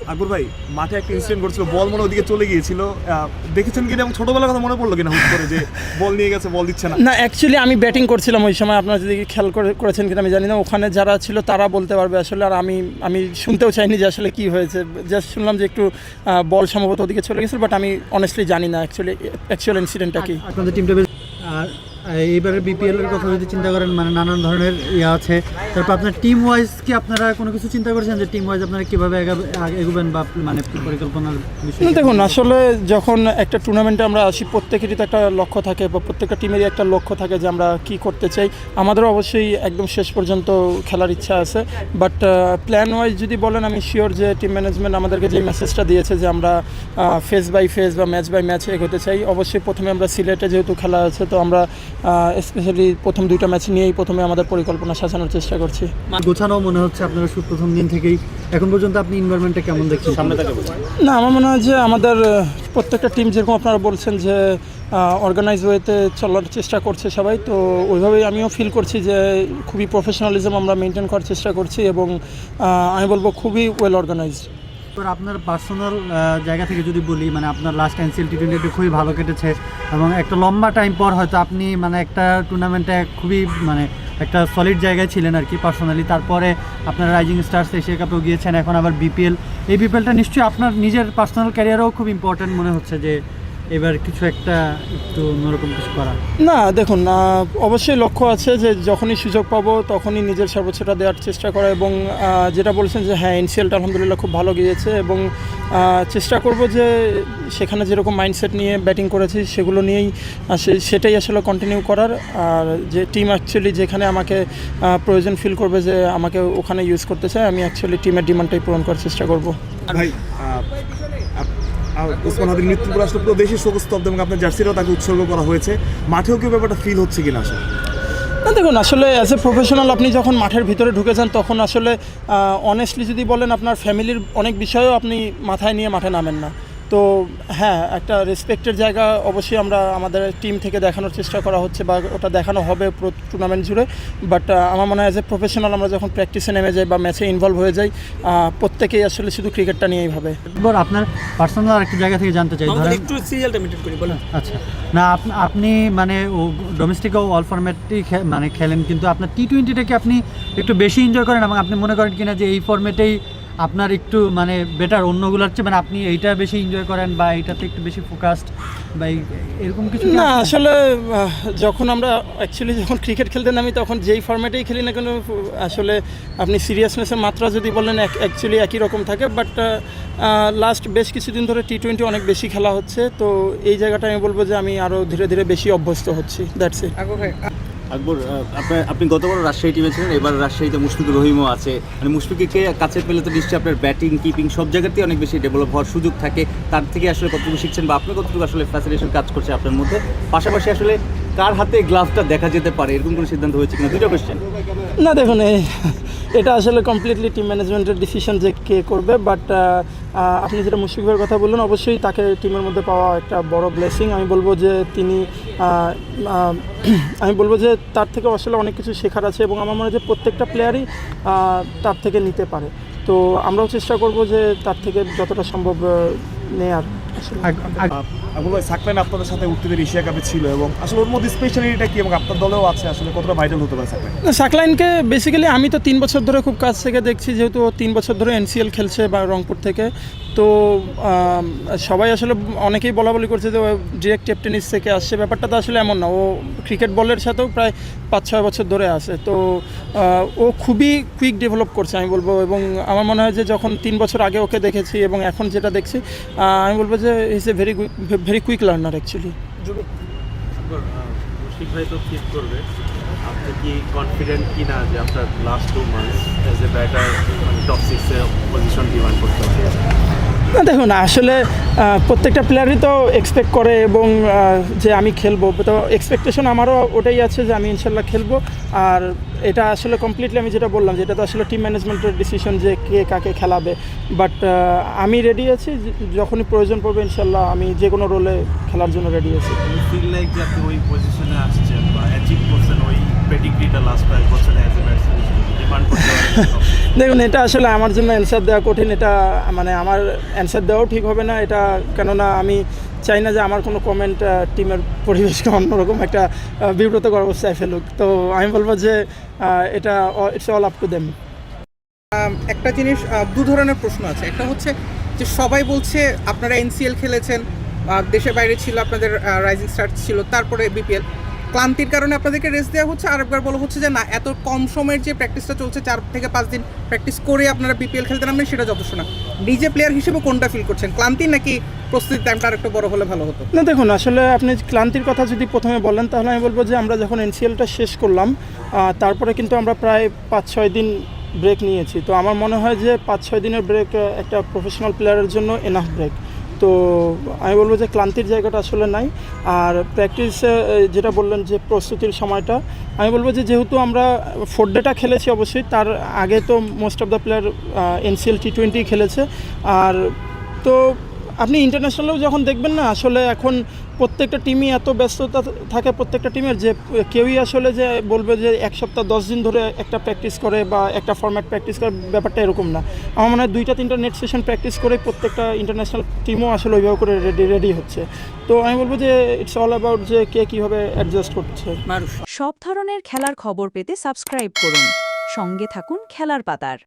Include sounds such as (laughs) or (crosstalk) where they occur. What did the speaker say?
আকবর ভাই মাঠে একটা ইনসিডেন্ট করছিল বল মনে ওদিকে চলে গিয়েছিল। দেখেছেন কিনা এবং ছোটবেলার কথা মনে পড়ল কিনা হুট করে যে বল নিয়ে গেছে বল দিচ্ছে না? না অ্যাকচুয়ালি আমি ব্যাটিং করছিলাম ওই সময় আপনারা যদি খেয়াল করে করেছেন কিনা আমি জানি না। ওখানে যারা ছিল তারা বলতে পারবে আসলে আর আমি আমি শুনতেও চাইনি যে আসলে কি হয়েছে। জাস্ট শুনলাম যে একটু বল সম্ভবত ওদিকে চলে গেছিল বাট আমি অনেস্টলি জানি না অ্যাকচুয়ালি অ্যাকচুয়াল ইনসিডেন্টটা কি। আপনাদের টিমটা আর এইবারের বিপিএল এর কথা যদি চিন্তা করেন মানে নানান ধরনের ইয়ে আছে। তারপর আপনার টিম ওয়াইজ কি আপনারা কোনো কিছু চিন্তা করেছেন যে টিম ওয়াইজ আপনারা কীভাবে এগাবে- এগোবেন বা মানে পরিকল্পনার বিষয় না, দেখুন আসলে যখন একটা টুর্নামেন্টে আমরা আসি প্রত্যেকেরই তো একটা লক্ষ্য থাকে বা প্রত্যেকটা টিমেরই একটা লক্ষ্য থাকে যে আমরা কি করতে চাই। আমাদেরও অবশ্যই একদম শেষ পর্যন্ত খেলার ইচ্ছা আছে। বাট প্ল্যান ওয়াইজ যদি বলেন আমি শিওর যে টিম ম্যানেজমেন্ট আমাদেরকে যে মেসেজটা দিয়েছে যে আমরা ফেস বাই ফেস বা ম্যাচ বাই ম্যাচ এগোতে চাই অবশ্যই প্রথমে আমরা সিলেটে যেহেতু খেলা আছে তো আমরা স্পেশালি প্রথম দুইটা ম্যাচ নিয়েই প্রথমে আমাদের পরিকল্পনা সাজানোর চেষ্টা করছি। গোছানো মনে হচ্ছে আপনারা প্রথম দিন থেকেই। এখন পর্যন্ত আপনি এনভায়রনমেন্টটা কেমন দেখছেন? সামনে থেকে না আমার মনে হয় যে আমাদের প্রত্যেকটা টিম যেরকম আপনারা বলছেন যে অর্গানাইজ ওয়েতে চলার চেষ্টা করছে সবাই তো ওইভাবেই আমিও ফিল করছি যে খুবই প্রফেশনালিজম আমরা মেনটেন করার চেষ্টা করছি এবং আমি বলব খুবই ওয়েল অর্গানাইজড এবার আপনার পার্সোনাল জায়গা থেকে যদি বলি মানে আপনার লাস্ট এনসিএল টি টোয়েন্টি খুবই ভালো কেটেছে এবং একটা লম্বা টাইম পর হয়তো আপনি মানে একটা টুর্নামেন্টে খুবই মানে একটা সলিড জায়গায় ছিলেন আর কি পার্সোনালি তারপরে আপনার রাইজিং স্টার্স এশিয়া কাপেও গিয়েছেন, এখন আবার বিপিএল এই বিপিএলটা নিশ্চয়ই আপনার নিজের পার্সোনাল ক্যারিয়ারেও খুব ইম্পর্ট্যান্ট মনে হচ্ছে যে এবার কিছু একটা একটু অন্যরকম কিছু করা। না দেখুন অবশ্যই লক্ষ্য আছে যে যখনই সুযোগ পাবো তখনই নিজের সর্বোচ্চটা দেওয়ার চেষ্টা করা এবং যেটা বলছেন যে হ্যাঁ এনসিএলটা আলহামদুলিল্লাহ খুব ভালো গিয়েছে এবং চেষ্টা করব যে সেখানে যেরকম মাইন্ডসেট নিয়ে ব্যাটিং করেছি সেগুলো নিয়েই সে- সেটাই আসলে কন্টিনিউ করার। আর যে টিম অ্যাকচুয়ালি যেখানে আমাকে প্রয়োজন ফিল করবে যে আমাকে ওখানে ইউজ করতে চায় আমি অ্যাকচুয়ালি টিমের ডিমান্ডটাই পূরণ করার চেষ্টা করব। ভাই ওসমান হাদির মৃত্যুর পর আসলে পুরো দেশের শোকস্তব্ধ এবং আপনার জার্সিরাও তাকে উৎসর্গ করা হয়েছে। মাঠেও কি ব্যাপারটা ফিল হচ্ছে কিনা আসলে না, দেখুন, আসলে অ্যাজ এ প্রফেশনাল আপনি যখন মাঠের ভিতরে ঢুকে যান, তখন আসলে অনেস্টলি যদি বলেন আপনার ফ্যামিলির অনেক বিষয়েও আপনি মাথায় নিয়ে মাঠে নামেন না। তো হ্যাঁ একটা রেসপেক্টের জায়গা অবশ্যই আমরা আমাদের টিম থেকে দেখানোর চেষ্টা করা হচ্ছে বা ওটা দেখানো হবে পুরো টুর্নামেন্ট জুড়ে। বাট আমার মনে হয় অ্যাজ এ প্রফেশনাল আমরা যখন প্র্যাকটিসে নেমে যাই বা ম্যাচে ইনভলভ হয়ে যাই প্রত্যেকেই আসলে শুধু ক্রিকেটটা নিয়েই ভাবে। এবার আপনার পার্সোনাল আরেকটা জায়গা থেকে জানতে চাই ধরেন একটু সিরিয়ালটা মেনটেন করি বলেন। আচ্ছা না আপনি মানে ও ডোমেস্টিক ও অল ফরম্যাটই মানে খেলেন কিন্তু আপনার টি টোয়েন্টিটাকে আপনি একটু বেশি এনজয় করেন এবং আপনি মনে করেন কিনা যে এই ফরম্যাটেই আপনার একটু মানে বেটার অন্যগুলোর চেয়ে মানে আপনি এইটা বেশি এনজয় করেন বা এইটাতে একটু বেশি ফোকাসড বা এই- এরকম কিছু না আসলে যখন আমরা অ্যাকচুয়ালি যখন ক্রিকেট খেলতে নামি তখন যেই ফর্ম্যাটেই খেলি না কেন আসলে আপনি সিরিয়াসনেসের মাত্রা যদি বলেন অ্যাকচুয়ালি একই রকম থাকে বাট লাস্ট বেশ কিছুদিন ধরে টি টোয়েন্টি অনেক বেশি খেলা হচ্ছে তো এই জায়গাটা আমি বলব যে আমি আরও ধীরে ধীরে বেশি অভ্যস্ত হচ্ছি দ্যাটস ইট আকবর আপনার, আপনি গতবার রাজশাহী টিমে ছিলেন, এবার রাজশাহীতে মুশফিকুর রহিমও আছে। মানে মুশফিককে কাছে পেলে তো নিশ্চয়ই আপনার ব্যাটিং কিপিং সব জায়গাতেই অনেক বেশি ডেভেলপ হওয়ার সুযোগ থাকে। তার থেকে আসলে কতটুকু শিখছেন বা আপনি কতটুকু আসলে ফ্যাসিলিটেশন কাজ করছে আপনার মধ্যে? পাশাপাশি আসলে কার হাতে গ্লাভটা দেখা যেতে পারে? এরকম কোনো সিদ্ধান্ত হয়েছে কিনা? দুটো কোয়েশ্চেন না, দেখুন এটা আসলে কমপ্লিটলি টিম ম্যানেজমেন্টের ডিসিশন যে কে করবে বাট আপনি যেটা মুশফিকের কথা বললেন, অবশ্যই তাকে টিমের মধ্যে পাওয়া একটা বড় ব্লেসিং আমি বলব যে তিনি আমি বলব যে তার থেকে আসলে অনেক কিছু শেখার আছে এবং আমার মনে হয় যে প্রত্যেকটা প্লেয়ারই তার থেকে নিতে পারে। তো আমরাও চেষ্টা করব যে তার থেকে যতটা সম্ভব নেয়ার। আসলে। আগ- আগ- ভাই সাকলাইন আপনাদের সাথে উঠতে এশিয়া কাপে ছিল এবং আসলে ওর মধ্যে স্পেশালিটিটা কি এবং আপনার দলেও আছে আসলে কতটা ভাইটাল হতে পারে সাকলেন? সাকলাইনকে বেসিক্যালি আমি তো তিন বছর ধরে খুব কাছ থেকে দেখছি যেহেতু ও তিন বছর ধরে এনসিএল খেলছে বা রংপুর থেকে। তো সবাই আসলে অনেকেই বলা বলি করছে যে ডিরেক্ট টেপটেনিস থেকে আসছে। ব্যাপারটা তো আসলে এমন না। ও ক্রিকেট বলের সাথেও প্রায় পাঁচ ছয় বছর ধরে আছে। তো ও খুবই কুইক ডেভেলপ করছে, আমি বলব। এবং আমার মনে হয় যে যখন তিন বছর আগে ওকে দেখেছি এবং এখন যেটা দেখছি আমি বলব যে is a very very quick learner actually confident কি না যে আপনার last two months as a batter top সিক্সে পজিশন ডিমান্ড করতে দেখুন আসলে প্রত্যেকটা প্লেয়ারই তো এক্সপেক্ট করে এবং যে আমি খেলব। তো এক্সপেকটেশন আমারও ওটাই আছে যে আমি ইনশাল্লাহ খেলব। আর এটা আসলে কমপ্লিটলি আমি যেটা বললাম যে এটা তো আসলে টিম ম্যানেজমেন্টের ডিসিশন যে কে কাকে খেলাবে। বাট আমি রেডি আছি যখনই প্রয়োজন পড়বে ইনশাল্লাহ আমি যে কোনো রোলে খেলার জন্য রেডি আছি। ওই পজিশনে আসছেন বা অ্যাচিভ করছেন ওই পেডিগ্রিটা লাস্ট অ্যাজ এ (laughs) দেখুন এটা আসলে আমার জন্য অ্যান্সার দেওয়া কঠিন এটা মানে আমার অ্যান্সার দেওয়াও ঠিক হবে না এটা কেননা আমি চাই না যে আমার কোনো কমেন্ট টিমের পরিবেশকে অন্যরকম একটা বিব্রতকর অবস্থায় ফেলুক। তো আমি বলব যে এটা it's all up to them একটা জিনিস দু ধরনের প্রশ্ন আছে। একটা হচ্ছে যে সবাই বলছে আপনারা এনসিএল খেলেছেন দেশের বাইরে ছিল আপনাদের রাইজিং স্টার ছিল তারপরে বিপিএল ক্লান্তির কারণে আপনাদেরকে রেস্ট দেওয়া হচ্ছে। আর একবার বলা হচ্ছে যে, না, এত কম সময়ের যে প্র্যাকটিসটা চলছে, চার থেকে পাঁচ দিন প্র্যাকটিস করে আপনারা বিপিএল খেলতে নামবেন, সেটা যথেষ্ট না। নিজে প্লেয়ার হিসেবে কোনটা ফিল করছেন? ক্লান্তি নাকি প্রস্তুতি টাইমটা আরেকটু বড় হলে ভালো হতো? না, দেখুন, আসলে আপনি ক্লান্তির কথা যদি প্রথমে বলেন, তাহলে আমি বলব যে, আমরা যখন এনসিএলটা শেষ করলাম তারপরে কিন্তু আমরা প্রায় পাঁচ, ছয় দিন ব্রেক নিয়েছি। তো আমার মনে হয় যে, পাঁচ, ছয় দিনের ব্রেক একটা প্রফেশনাল প্লেয়ারের জন্য এনাফ ব্রেক তো আমি বলব যে ক্লান্তির জায়গাটা আসলে নাই। আর প্র্যাকটিস যেটা বললেন যে প্রস্তুতির সময়টা, আমি বলব যে যেহেতু আমরা ফোর ডেটা খেলেছি অবশ্যই, তার আগে তো most of the player NCL T twenty খেলেছে। আর তো আপনি ইন্টারন্যাশনালেও যখন দেখবেন না আসলে এখন প্রত্যেকটা টিমই এত ব্যস্ততা থাকে প্রত্যেকটা টিমের যে কেউই আসলে যে বলবে যে এক সপ্তাহ দশ দিন ধরে একটা প্র্যাকটিস করে বা একটা ফর্ম্যাট প্র্যাকটিস করে ব্যাপারটা এরকম না। আমার মনে হয় দুইটা তিনটা নেট সেশন প্র্যাকটিস করে প্রত্যেকটা ইন্টারন্যাশনাল টিমও আসলে ওইভাবে করে রেডি রেডি হচ্ছে। তো আমি বলব যে ইটস অল অ্যাবাউট যে কে কীভাবে অ্যাডজাস্ট করছে। সব ধরনের খেলার খবর পেতে সাবস্ক্রাইব করুন। সঙ্গে থাকুন খেলার পাতার।